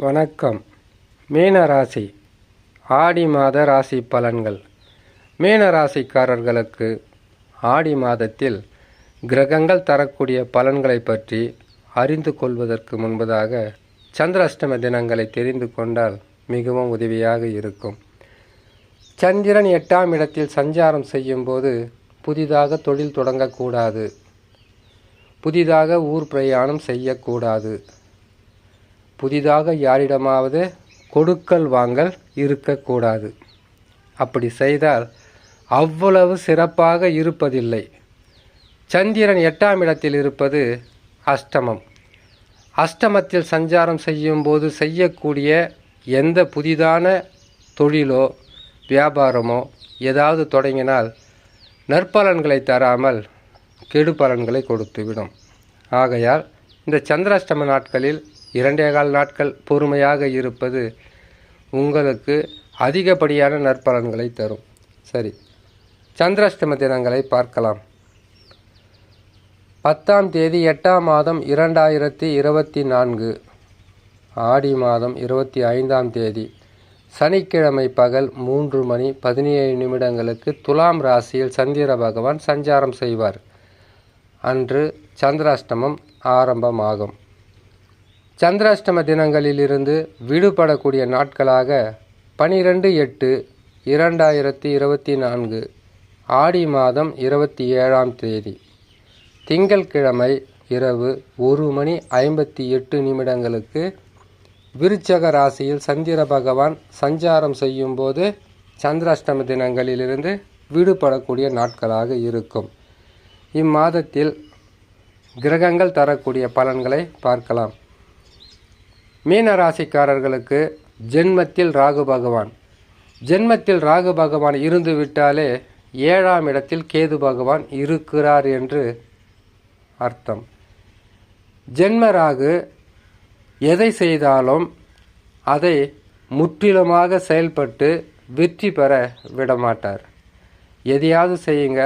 வணக்கம். மீன ராசி ஆடி மாத ராசி பலன்கள். மீன ராசிக்காரர்களுக்கு ஆடி மாதத்தில் கிரகங்கள் தரக்கூடிய பலன்களை பற்றி அறிந்து கொள்வதற்கு முன்பதாக சந்திராஷ்டம தினங்களை தெரிந்து கொண்டால் மிகவும் உதவியாக இருக்கும். சந்திரன் எட்டாம் இடத்தில் சஞ்சாரம் செய்யும்போது புதிதாக தொழில் தொடங்கக்கூடாது. புதிதாக ஊர் பிரயாணம் செய்யக்கூடாது. புதிதாக யாரிடமாவது கொடுக்கல் வாங்கல் இருக்கக்கூடாது. அப்படி செய்தால் அவ்வளவு சிறப்பாக இருப்பதில்லை. சந்திரன் எட்டாம் இடத்தில் இருப்பது அஷ்டமம். அஷ்டமத்தில் சஞ்சாரம் செய்யும்போது செய்யக்கூடிய எந்த புதிதான தொழிலோ வியாபாரமோ ஏதாவது தொடங்கினால் நற்பலன்களை தராமல் கெடு பலன்களை கொடுத்துவிடும். ஆகையால் இந்த சந்திராஷ்டம நாட்களில் இரண்டே கால் நாட்கள் பொறுமையாக இருப்பது உங்களுக்கு அதிகப்படியான நற்பலன்களை தரும். சரி சந்திராஷ்டம தினங்களை பார்க்கலாம். பத்தாம் தேதி எட்டாம் மாதம் இரண்டாயிரத்தி இருபத்தி நான்கு. ஆடி மாதம் இருபத்தி ஐந்தாம் தேதி. சனிக்கிழமை பகல் மூன்று மணி பதினேழு நிமிடங்களுக்கு துலாம் ராசியில் சந்திர பகவான் சஞ்சாரம் செய்வார். அன்று சந்திராஷ்டமம் ஆரம்பமாகும். சந்திராஷ்டம தினங்களிலிருந்து விடுபடக்கூடிய நாட்களாக பனிரெண்டு எட்டு இரண்டாயிரத்தி இருபத்தி நான்கு ஆடி மாதம் இருபத்தி ஏழாம் தேதி. திங்கள்கிழமை இரவு ஒரு மணி ஐம்பத்தி எட்டு நிமிடங்களுக்கு விருச்சக ராசியில் சந்திர பகவான் சஞ்சாரம் செய்யும்போது சந்திராஷ்டம தினங்களிலிருந்து விடுபடக்கூடிய நாட்களாக இருக்கும். இம்மாதத்தில் கிரகங்கள் தரக்கூடிய பலன்களை பார்க்கலாம். மீன ராசிக்காரர்களுக்கு ஜென்மத்தில் ராகு பகவான். ஜென்மத்தில் ராகு பகவான் இருந்து விட்டாலே ஏழாம் இடத்தில் கேது பகவான் இருக்கிறார் என்று அர்த்தம். ஜென்ம ராகு எதை செய்தாலும் அதை முற்றிலுமாக செயல்பட்டு வெற்றி பெற விடமாட்டார். எதையாவது செய்யுங்க.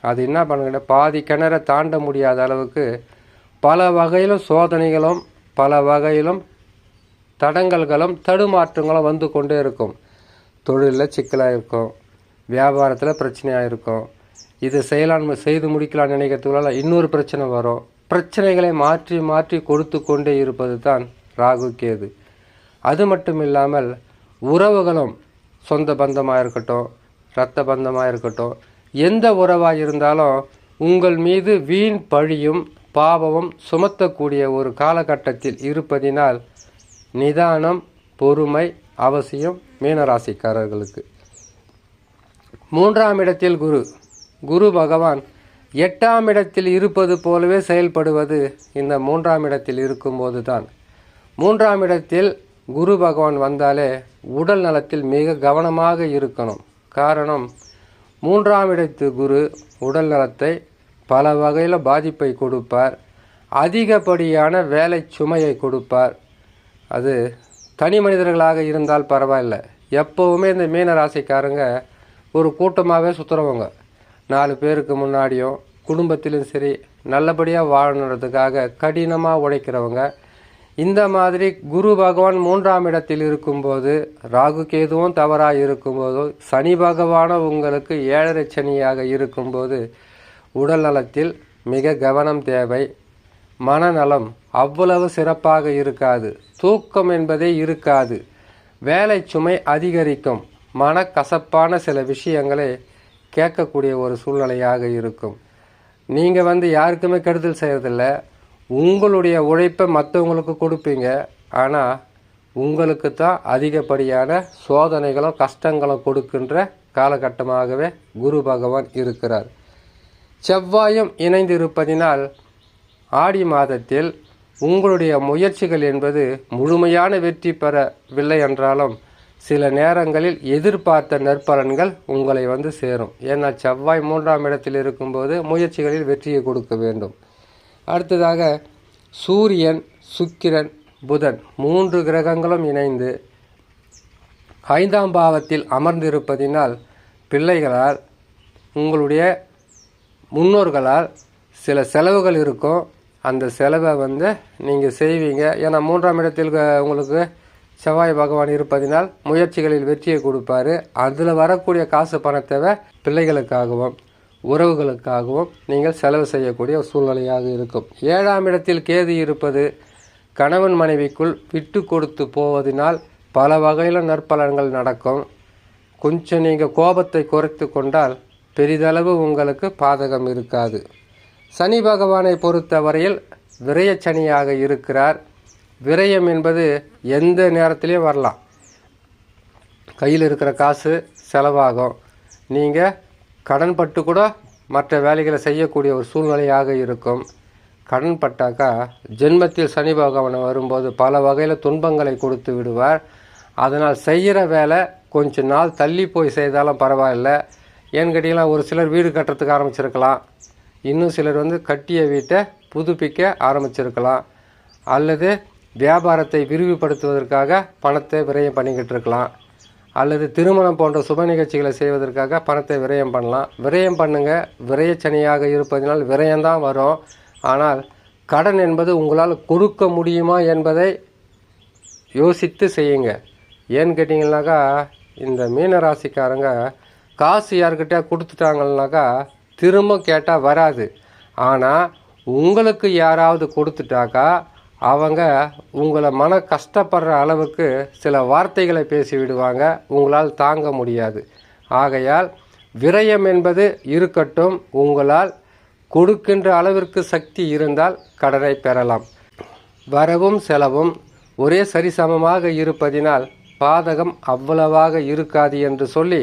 அது என்ன பண்ணுங்க. பாதி கிணற தாண்ட முடியாத அளவுக்கு பல வகையிலும் சோதனைகளும் பல வகையிலும் தடங்கல்களும் தடுமாற்றங்களும் வந்து கொண்டே இருக்கும். தொழிலில் சிக்கலாக இருக்கும் வியாபாரத்தில் பிரச்சனையாக இருக்கும் இது செய்யலான்னு செய்து முடிக்கலாம்னு நினைக்கிறதுக்குள்ள இன்னொரு பிரச்சனை வரும். பிரச்சனைகளை மாற்றி மாற்றி கொடுத்து கொண்டே இருப்பது தான் ராகு கேது. அது மட்டும் இல்லாமல் உறவுகளும் சொந்த பந்தமாக இருக்கட்டும் இரத்த பந்தமாக இருக்கட்டும் எந்த உறவாக இருந்தாலும் உங்கள் மீது வீண் பழியும் பாவமும் சுமத்தக்கூடிய ஒரு காலகட்டத்தில் இருப்பதினால் நிதானம் பொறுமை அவசியம் மீனராசிக்காரர்களுக்கு. மூன்றாம் இடத்தில் குரு. குரு பகவான் எட்டாம் இடத்தில் இருப்பது போலவே செயல்படுவது இந்த மூன்றாம் இடத்தில் இருக்கும்போது தான் மூன்றாம் இடத்தில் குரு பகவான் வந்தாலே உடல் நலத்தில் மிக கவனமாக இருக்கணும். காரணம் மூன்றாம் இடத்து குரு உடல் நலத்தை பல வகையில் பாதிப்பை கொடுப்பார். அதிகப்படியான வேலை சுமையை கொடுப்பார். அது தனி மனிதர்களாக இருந்தால் பரவாயில்ல. எப்போவுமே இந்த மீன ராசிக்காரங்க ஒரு கூட்டமாகவே சுற்றுறவங்க நாலு பேருக்கு முன்னாடியும் குடும்பத்திலும் சரி நல்லபடியாக வாழணுன்றதுக்காக கடினமாக உழைக்கிறவங்க. இந்த மாதிரி குரு பகவான் மூன்றாம் இடத்தில் இருக்கும்போது ராகு கேதுவும் தவறாக இருக்கும்போது சனி பகவானும் உங்களுக்கு ஏழரை சனியாக இருக்கும்போது உடல் நலத்தில் மிக கவனம் தேவை. மனநலம் அவ்வளவு சிறப்பாக இருக்காது. தூக்கம் என்பதே இருக்காது. வேலை சுமை அதிகரிக்கும். மனக்கசப்பான சில விஷயங்களை கேட்கக்கூடிய ஒரு சூழ்நிலையாக இருக்கும். நீங்கள் வந்து யாருக்குமே கெடுதல் செய்கிறதில்ல உங்களுடைய உழைப்பை மற்றவங்களுக்கு கொடுப்பீங்க. ஆனால் உங்களுக்கு தான் அதிகப்படியான சோதனைகளும் கஷ்டங்களும் கொடுக்கின்ற காலகட்டமாகவே குரு பகவான் இருக்கிறார். செவ்வாயும் இணைந்து இருப்பதினால் ஆடி மாதத்தில் உங்களுடைய முயற்சிகள் என்பது முழுமையான வெற்றி பெறவில்லை என்றாலும் சில நேரங்களில் எதிர்பார்த்த நற்பலன்கள் உங்களை வந்து சேரும். ஏன்னா செவ்வாய் மூன்றாம் இடத்தில் இருக்கும்போது முயற்சிகளில் வெற்றியை கொடுக்க வேண்டும். அடுத்ததாக சூரியன் சுக்கிரன் புதன் மூன்று கிரகங்களும் இணைந்து ஐந்தாம் பாவத்தில் அமர்ந்திருப்பதினால் பிள்ளைகளால் உங்களுடைய முன்னோர்களால் சில செலவுகள் இருக்கும். அந்த செலவை வந்து நீங்கள் செய்வீங்க. ஏன்னா மூன்றாம் இடத்தில் உங்களுக்கு செவ்வாய் பகவான் இருப்பதினால் முயற்சிகளில் வெற்றியை கொடுப்பாரு. அதில் வரக்கூடிய காசு பணத்தை பிள்ளைகளுக்காகவும் உறவுகளுக்காகவும் நீங்கள் செலவு செய்யக்கூடிய சூழ்நிலையாக இருக்கும். ஏழாம் இடத்தில் கேது இருப்பது கணவன் மனைவிக்குள் விட்டு கொடுத்து போவதினால் பல வகையில் நற்பலன்கள் நடக்கும். கொஞ்சம் நீங்கள் கோபத்தை குறைத்து கொண்டால் பெரிதளவு உங்களுக்கு பாதகம் இருக்காது. சனி பகவானை பொறுத்தவரையில் விரயச்சனியாக இருக்கிறார். விரயம் என்பது எந்த நேரத்திலையும் வரலாம். கையில் இருக்கிற காசு செலவாகும். நீங்கள் கடன் பட்டு கூட மற்ற வேலைகளை செய்யக்கூடிய ஒரு சூழ்நிலையாக இருக்கும். கடன் பட்டாக்கா ஜென்மத்தில் சனி பகவான் வரும்போது பல வகையில் துன்பங்களை கொடுத்து விடுவார். அதனால் செய்கிற வேலை கொஞ்ச நாள் தள்ளி போய் செய்தாலும் பரவாயில்ல. ஏன்னு கேட்டிங்கன்னா ஒரு சிலர் வீடு கட்டுறதுக்கு ஆரம்பிச்சிருக்கலாம். இன்னும் சிலர் வந்து கட்டிய வீட்டை புதுப்பிக்க ஆரம்பிச்சிருக்கலாம். அல்லது வியாபாரத்தை விரிவுபடுத்துவதற்காக பணத்தை விரயம் பண்ணிக்கிட்டு இருக்கலாம். அல்லது திருமணம் போன்ற சுப நிகழ்ச்சிகளை செய்வதற்காக பணத்தை விரயம் பண்ணலாம். விரயம் பண்ணுங்கள் விரயச்சனியாக இருப்பதனால் விரயம்தான் வரும். ஆனால் கடன் என்பது உங்களால் கொடுக்க முடியுமா என்பதை யோசித்து செய்யுங்க. ஏன்னு கேட்டிங்கனாக்கா இந்த மீன ராசிக்காரங்க காசு யார்கிட்டயா கொடுத்துட்டாங்கன்னாக்கா திரும்ப கேட்டால் வராது. ஆனால் உங்களுக்கு யாராவது கொடுத்துட்டாக்கா அவங்க உங்களை மன கஷ்டப்படுற அளவுக்கு சில வார்த்தைகளை பேசி விடுவாங்க. உங்களால் தாங்க முடியாது. ஆகையால் விரயம் என்பது இருக்கட்டும். உங்களால் கொடுக்கின்ற அளவிற்கு சக்தி இருந்தால் கடனை பெறலாம். வரவும் செலவும் ஒரே சரிசமமாக இருப்பதினால் பாதகம் அவ்வளவாக இருக்காது என்று சொல்லி